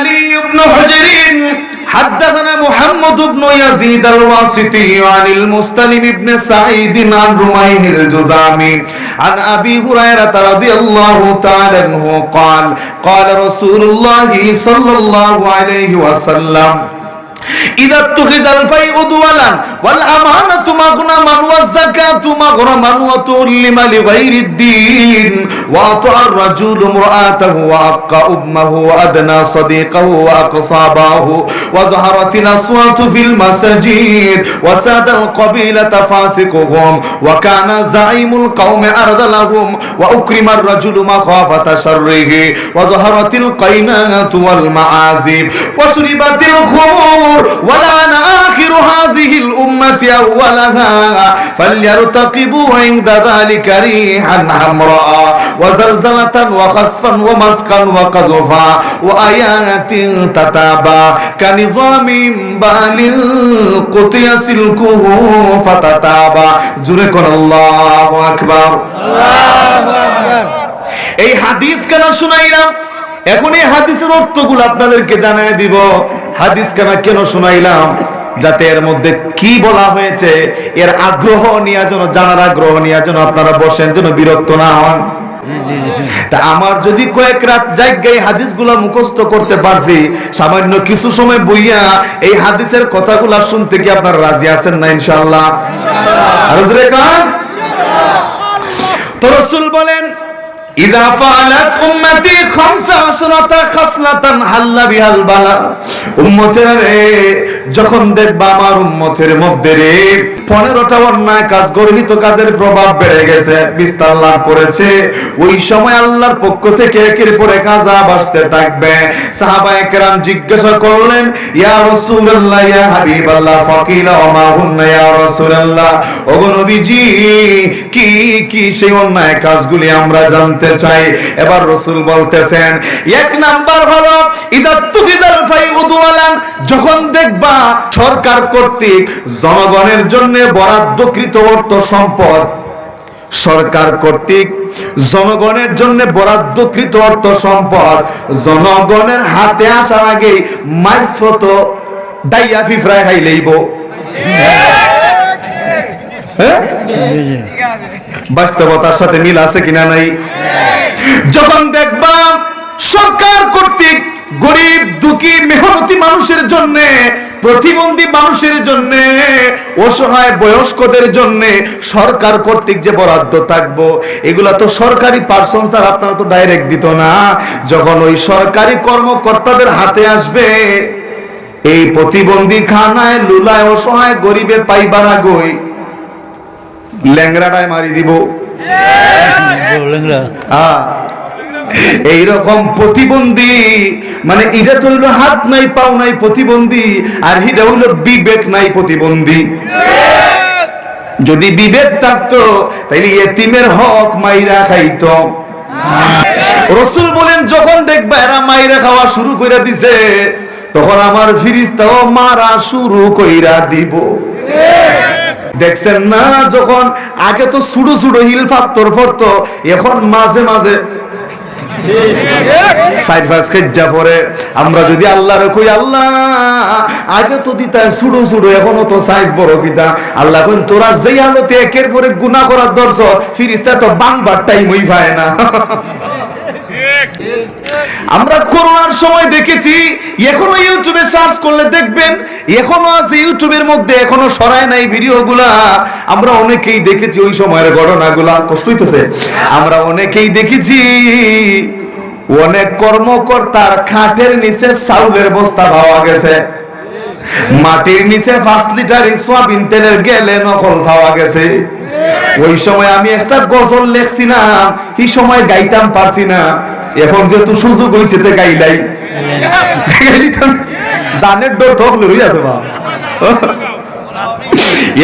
علي بن حجر حدثنا محمد بن يزيد الواسطي عن المستلم بن سعيد عن رميه الجزامي عن ابي هريره رضي الله تعالى عنه قال قال رسول الله صلى الله عليه وسلم إذا اتخذ الفيء دولا والأمانة مغنما والزكاة مغرما وتؤلم لغير الدين وأطع الرجل امرأته وأقى أمه وأدنى صديقه وأقصى أباه وظهرت الأصوات في المساجد وساد القبيلة فاسقهم وكان زعيم القوم أرض لهم وأكرم الرجل مخافة شره وظهرت القينات والمعازف وشربت الخمور ولعن آخر هذه الأمة أولها فليرتقبوا عند ذلك ريحا حمراء وزلزلة وخسفا ومسقا وقذفا وآيات تتابع كنظام بال قطي سلكه فتتابع جركن الله أكبر এই হাদিস কেন শুনাইলাম এখন এই হাদিসের অর্থগুলো আপনাদেরকে জানাই দিব হাদিস কেন কেন শুনাইলাম যাতে এর মধ্যে কি বলা হয়েছে এর আগ্রহ নিয়ে যেন জানার আগ্রহ নিয়ে যেন আপনারা বসেন যেন বিরক্ত না হন। তা আমার যদি কয়েক রাত জায়গায় হাদিসগুলো মুখস্থ করতে পারছি সামান্য কিছু সময় বইয়া এই হাদিসের কথাগুলো শুনতে কি আপনারা রাজি আছেন না ইনশাআল্লাহ? কান তো রসুল বলেন ইজা ফালাত উম্মতি খামসা খাসলাতান হাল্লা বিহাল বালা। রে, যখন দেখবা আমার উম্মতের মধ্যে রে 15টা অন্যায় কাজ, গর্হিত কাজের প্রভাব বেড়ে গেছে, বিস্তার লাভ করেছে। ওই সময় আল্লাহর পক্ষ থেকে একের পর আযাব আসতে থাকবে। সাহাবায়ে কেরাম জিজ্ঞাসা করলেন, ইয়া ইয়া হাবিবাল্লাহ হুন্না, ইয়া ওগো নবীজি, কি কি সেই অন্যায় কাজগুলি আমরা জানতে চাই এবার রসুল বলতেছেন এক নাম্বার হলো যখন দেখবা সরকার কর্তৃক জনগণের জন্য বরাদ্দকৃত অর্থ সম্পদ সরকার কর্তৃক জনগণের জন্য বরাদ্দকৃত অর্থ সম্পদ জনগণের হাতে আসার আগে মাইজফত ডাইয়া ফিফরায় খাইলেইব হ্যাঁ? বাস্তবতার সাথে মিল আছে কিনা নাই? যখন দেখবা সরকার কর্তৃক গরিব, দুঃখী, মেহনতি মানুষের জন্য, প্রতিবন্ধী মানুষের জন্য, অসহায় বয়স্কদের জন্য সরকার কর্তৃক যে বরাদ্দ থাকব, এগুলা তো সরকারি পার্সন স্যার আপনারা তো ডাইরেক্ট দিত না। যখন ওই সরকারি কর্মকর্তাদের হাতে আসবে, এই প্রতিবন্ধী খানায় লুলায় অসহায় গরিবে পাইবার আগই ল্যাংরাটায় মারি দিব। হ্যাঁ। এইরকম প্রতিবন্ধী মানে এটা তো হইল হাত নাই পাও নাই প্রতিবন্ধী আর এটা হইল বিবেক নাই প্রতিবন্ধী। যদি বিবেক থাকতো তাইলে এতিমের হক মাইরা খাইতো। রসুল বলেন যখন দেখবা এরা মাইরা খাওয়া শুরু করে দিছে তখন আমার ফিরিস্তাও মারা শুরু কইরা দিব। দেখছেন না? যখন আগে তো সুডো সুডো হিল ফাত্তর পড়তো এখন মাঝে মাঝে আমরা যদি আল্লাহর কই, আল্লাহ, আগে তো দিতা সুডো সুডো, এখনও তো সাইজ বড় কিতা। আল্লাহ কইন, তোরা যেই আলোতে একের পরে গুনাহ করার দর্শ ফিরিস্তা তো বাংবার টাইমই পায় না। আমরা করোনার সময় দেখেছি, এখনও ইউটিউবে সার্চ করলে দেখবেন, এখনও আছে ইউটিউবের মধ্যে, এখনও সরায় নাই ভিডিওগুলা। আমরা অনেকেই দেখেছি ওই সময়ের ঘটনাগুলা, কষ্ট হইতেছে। আমরা অনেকেই দেখেছি, অনেক কর্মকর্তার খাটের নিচে চাউলের বস্তা পাওয়া গেছে। মাটির নিচে পাঁচ লিটার সোয়াবিন তেলের গেলে নকল পাওয়া গেছে। ওই সময় আমি একটা গজল লেখছিলাম, এই সময় গাইতাম পারছি না। এখন যেহেতু সুযোগ হয়েছে, তো গাইলাই জানের ডোর থকলে হয়ে আছে বা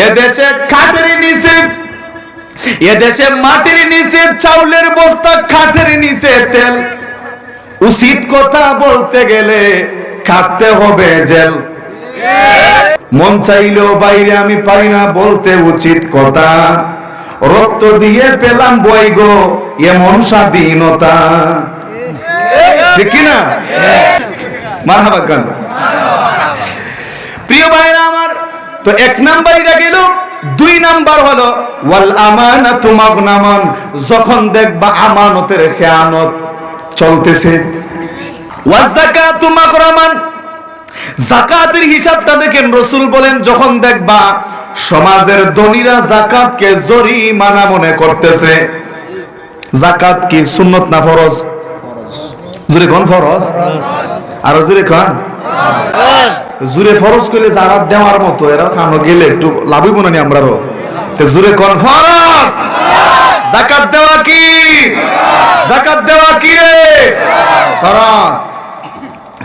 এ দেশে খাটের নিচে, এ দেশে মাটির নিচে, চাউলের বস্তা খাটের নিচে তেল। উচিত কথা বলতে গেলে খাটতে হবে জেল। মন চাইলেও বাইরে আমি পাই না, বলতে উচিত কথা। রক্ত দিয়ে পেলাম বই গো, এমন স্বাধীনতা। ঠিক কিনা? মারহাবা গান। প্রিয় ভাইরা আমার, তো এক নাম্বার এটা গেল, দুই নাম্বার হলো, ওয়াল আমানাতু মাগনামান, যখন দেখবা আমানতের খেয়ানত চলতেছে। ওয়াজ যাকাতু মাগরামান জাকাতের হিসাবটা দেখেন, রসুল বলেন, যখন দেখবা সমাজের ধনীরা জাকাতকে জরিমানা মনে করতেছে, জাকাত কি সুন্নত না ফরজ? জুরে কোন ফরজ? জুরে জুরে ফরজ করলে যারা দেওয়ার মতো, এরা গেলে একটু লাভই মনে নি আমরারও। জুরে কোন ফরজ? জাকাত দেওয়া কি? জাকাত দেওয়া কি রে? ফরজ।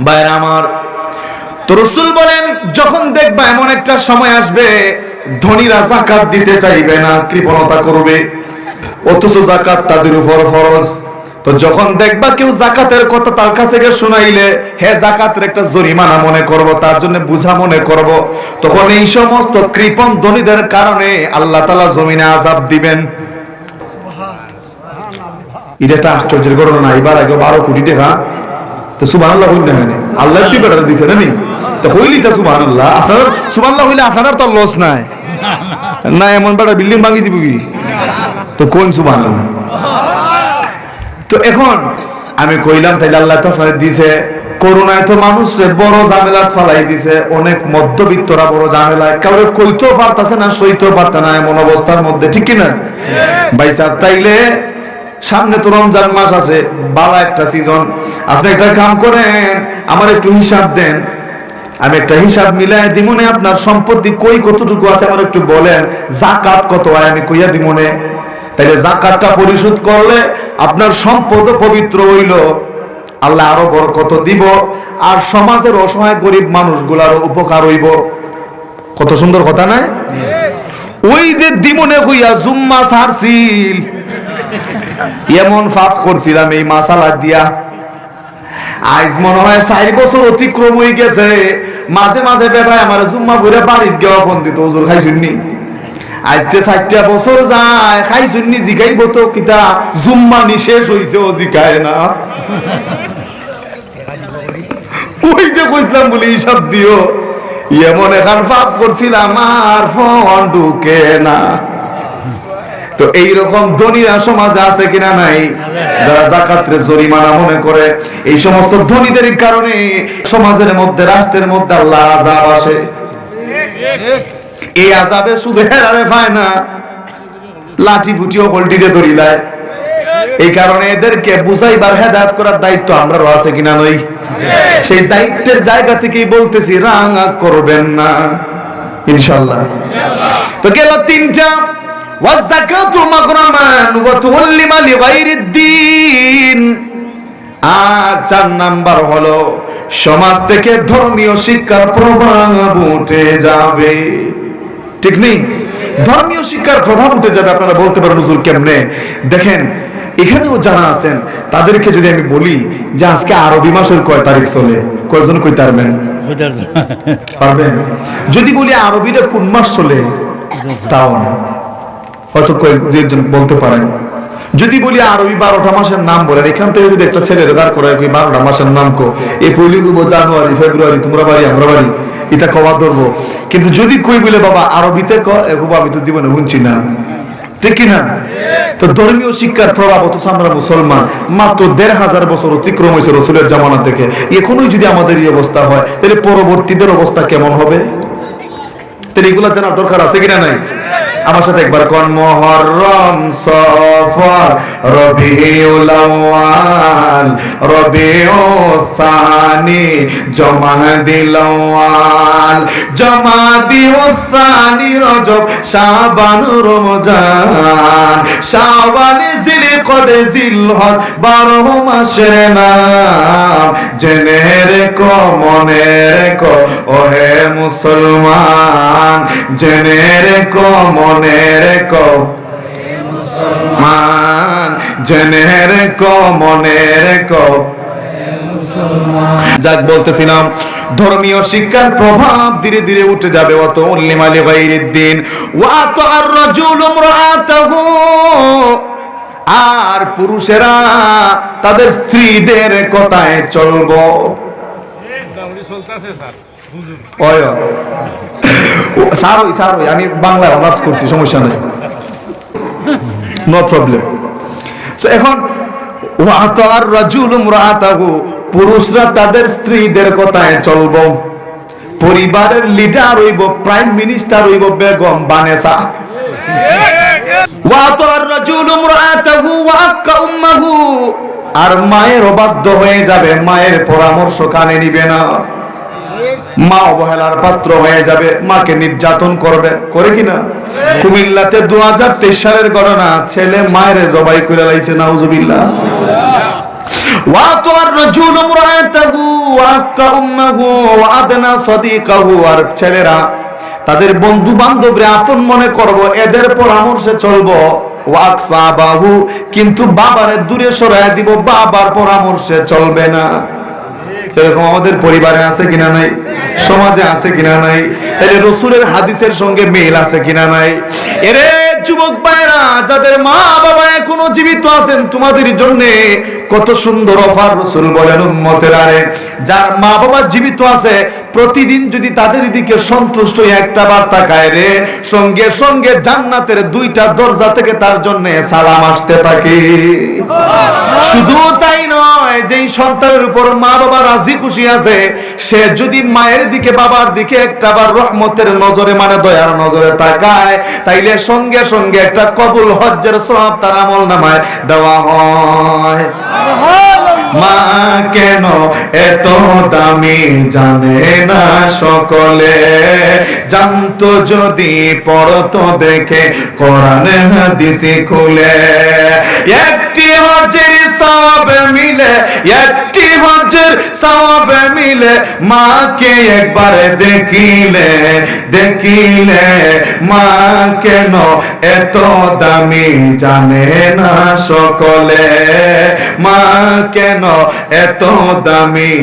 বাইরে আমার তো রসুল বলেন, যখন দেখবা এমন একটা সময় আসবে, ধনীরা জাকাত দিতে চাইবে না, কৃপণতা করবে। অথচ জাকাত তাদের উপর ফরজ। তো যখন দেখবা কেউ জাকাতের কথা তার কাছে গিয়ে শুনাইলে, হে জাকাতের একটা জরিমানা মনে করব, তার জন্য বুঝা মনে করব। তখন এই সমস্ত কৃপণ ধনীদের কারণে আল্লাহ তালা জমিনে আজাব দিবেন। এটা একটা আশ্চর্যের ঘটনা এবার আগে বারো কোটি টাকা। তো সুবাহ আল্লাহ আল্লাহ কি বেটার দিছে নি তো সুবাহ আপনার সুবাহ হইলে আপনার তো লস নাই। না, এমন বিল্ডিং ভাঙি কি? তো কোন সুবাহ তো এখন আমি কইলাম, তাইলে আল্লাহ তো দিছে। করোনায় তো বড় ফালাই দিছে। অনেক মধ্যবিত্তরা বড় ঝামেলায়। কাউরে কইতেও পারতাছে না, সইতেও পারত না এমন অবস্থার মধ্যে, ঠিক কিনা? ভাই সাহেব তাইলে সামনে তো রমজান মাস আছে, বালা একটা সিজন আপনি একটা কাম করেন, আমার একটু হিসাব দেন। আমি একটা হিসাব মিলাই দিমনে, আপনার সম্পত্তি কই কতটুকু আছে আমার একটু বলেন। জাকাত কত হয় আমি কইয়া দিমনে। তাইলে জাকাতটা পরিশোধ করলে আপনার সম্পদ পবিত্র হইল। আল্লাহ আরও বরকত দিব, আর সমাজের অসহায় গরিব মানুষগুলারও উপকার হইব। কত সুন্দর কথা, নাই? ওই যে দিমনে হইয়া জুম্মা সারছিল, এমন ফাফ করছিলাম এই মাসালা দিয়া। আজ মনে হয় চার বছর অতিক্রম হয়ে গেছে। মাঝে মাঝে বেটায় আমার জুম্মা করে বাড়ির গেওয়া ফোন দিত ওজোর খাই শুননি আজকে চারটা বছর যায় খাই শুননি জিগাইব তো কিতা? জুম্মা নি শেষ হইছে, ও জিগায় না। ওই যে কইতাম বলি, হিসাব দিও। এমন এখন পাপ করছিলাম, আর ফোন ঢুকে না। তো এইরকম ধনীরা সমাজে আছে কিনা নাই? যারা জাকাতের জরিমানা মনে করে এই সমস্ত ধনীদের কারণে সমাজের মধ্যে রাষ্ট্রের মধ্যে আল্লাহ আজাব আসে। এই আজাবে শুধু হেরারে পায় না লাঠি ফুটিও হলটিরে ধরিলায় এই কারণে এদেরকে বুঝাইবার হেদায়ত করার দায়িত্ব আমরাও আছে কিনা নই? সেই দায়িত্বের জায়গা থেকেই বলতেছি রাঙা করবেন না। ইনশাল্লাহ তো গেল তিনটা। আর চার নাম্বার হলো সমাজ থেকে ধর্মীয় শিক্ষার প্রভাব উঠে যাবে। ঠিক নেই? ধর্মীয় শিক্ষার প্রভাব উঠে যাবে আপনারা বলতে পারেন হুজুর কেমনে? দেখেন এখানেও যারা আছেন তাদেরকে যদি আমি বলি যে আজকে আরবি মাসের কয় তারিখ চলে? কয়জন কই পারবেন। পারবেন? যদি বলি আরবিটা কোন মাস চলে? তাও না। হয়তো কয়েকজন বলতে পারেন যদি বলি আরবি বারোটা মাসের নাম বলেন এখান থেকে যদি একটা ছেলে রেদার করে কি বারোটা মাসের নাম কো এই পয়লি জানুয়ারি, ফেব্রুয়ারি, তোমরা বাড়ি, আমরা বাড়ি এটা কবা ধরবো। কিন্তু যদি কই বলে, বাবা, আরবিতে ক এগুলো আমি তো জীবনে শুনছি না। ঠিক কিনা? তো ধর্মীয় শিক্ষার প্রভাব অথচ আমরা মুসলমান, মাত্র দেড় হাজার বছর অতিক্রম হয়েছে রসুলের জামানা থেকে। এখনোই যদি আমাদের এই অবস্থা হয়, তাহলে পরবর্তীদের অবস্থা কেমন হবে? তাহলে এগুলো জানার দরকার আছে কিনা নাই? আমার সাথে একবার কোন মহরম সফর। রবিউল আউয়াল, রবিউল সানি জমা দিল জমা দিও সানি, রজব, শাবান, রমজান। শাবান জিল কদে জিল হজ বারো মাসের নাম। জেনে রেখো, মনে রেখো, ওহে মুসলমান। জেনে রেখো, মনে রেখো। মান জেনে রেখো মনে রেখো। যাক বলতেছিলাম ধর্মীয় শিক্ষার প্রভাব ধীরে ধীরে উঠে যাবে। অত উল্লিমালি গাইরির দিন ওয়া তো আর রাজুল আর পুরুষেরা তাদের স্ত্রীদের কথায় চলবো। আমি বাংলায় অনার্স করছি, সমস্যা নেই। নো প্রবলেম এখন ওয়াতার রাজুল মুরাতাহু, পুরুষরা তাদের স্ত্রীদের কথায় পরিবারের লিডার হইব প্রাইম মিনিস্টার হইব বেগম বানেসা ওয়াতার রাজুল মুরাতাহু ওয়াক্কা উম্মাহু। আর মায়ের অবাধ্য হয়ে যাবে, মায়ের পরামর্শ কানে নিবে না। মা অবহেলার পাত্র হয়ে যাবে, মাকে নির্যাতন করবে। করে কিনা কুমিল্লাতে দু হাজার তেইশ সালের গণনা ছেলে মায়ের জবাই করে লাইছে আর ছেলেরা, তাদের বন্ধু বান্ধবরে আপন মনে করব, এদের পরামর্শে চলবো। কিন্তু বাবারে দূরে সরায় দিব, বাবার পরামর্শে চলবে না। এরকম আমাদের পরিবারে আছে কিনা নাই? সমাজে আছে কিনা নাই? তাহলে রসুলের হাদিসের সঙ্গে মেল আছে কিনা নাই? এরে যুবক ভাইরা যাদের মা বাবা এখনও জীবিত আছেন, তোমাদের জন্য কত সুন্দর অফার রসুল বলেন উম্মতের আরে। যার মা বাবা জীবিত আছে, প্রতিদিন যদি তাদের দিকে সন্তুষ্ট একটা বার তাকায় রে, সঙ্গে সঙ্গে জান্নাতের দুইটা দরজা থেকে তার জন্য সালাম আসতে থাকে। শুধু তাই নয়, যেই সন্তানের উপর মা বাবা রাজি খুশি আছে, সে যদি মায়ের দিকে, বাবার দিকে একটা বার রহমতের নজরে মানে দয়ার নজরে তাকায়, তাইলে সঙ্গে সঙ্গে একটা কবুল হজ্জের সব তার আমল নামায় দেওয়া হয়। মা কেন এত দামি জানে না সকলে? জানতো যদি পড়তো দেখে কোরআন হাদিসে খুলে। একটি হজ্জের সওয়াব মিলে, একটি হজ্জের সওয়াব মিলে, মাকে একবার দেখিলে দেখিলে, মা কেন এত দামি জানে না সকলে? মা কেন এত দামি?